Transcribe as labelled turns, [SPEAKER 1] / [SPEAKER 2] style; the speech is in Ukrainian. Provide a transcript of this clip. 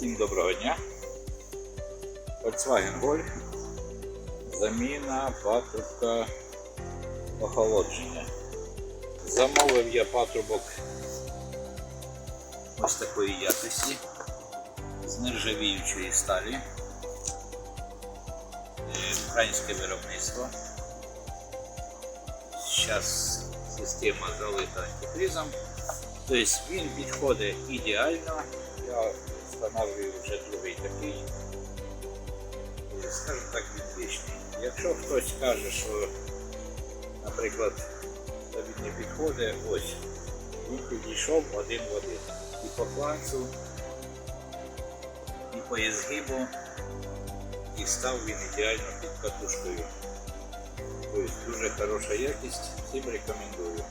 [SPEAKER 1] Всім доброго дня. Volkswagen Golf. Заміна патрубка охолодження. Замовив я патрубок ось такої якості з нержавіючої сталі. Е, Українське виробництво. Зараз система залита антифризом. Тобто він підходить ідеально. Я встановлюю вже другий такий, скажімо так, відвічний. Якщо хтось каже, що, наприклад, тобі не підходить, ось, він підійшов один в один. І по фланцу, і по ізгибу, і став він ідеально під катушкою. Тобто дуже хороша якість, всім рекомендую.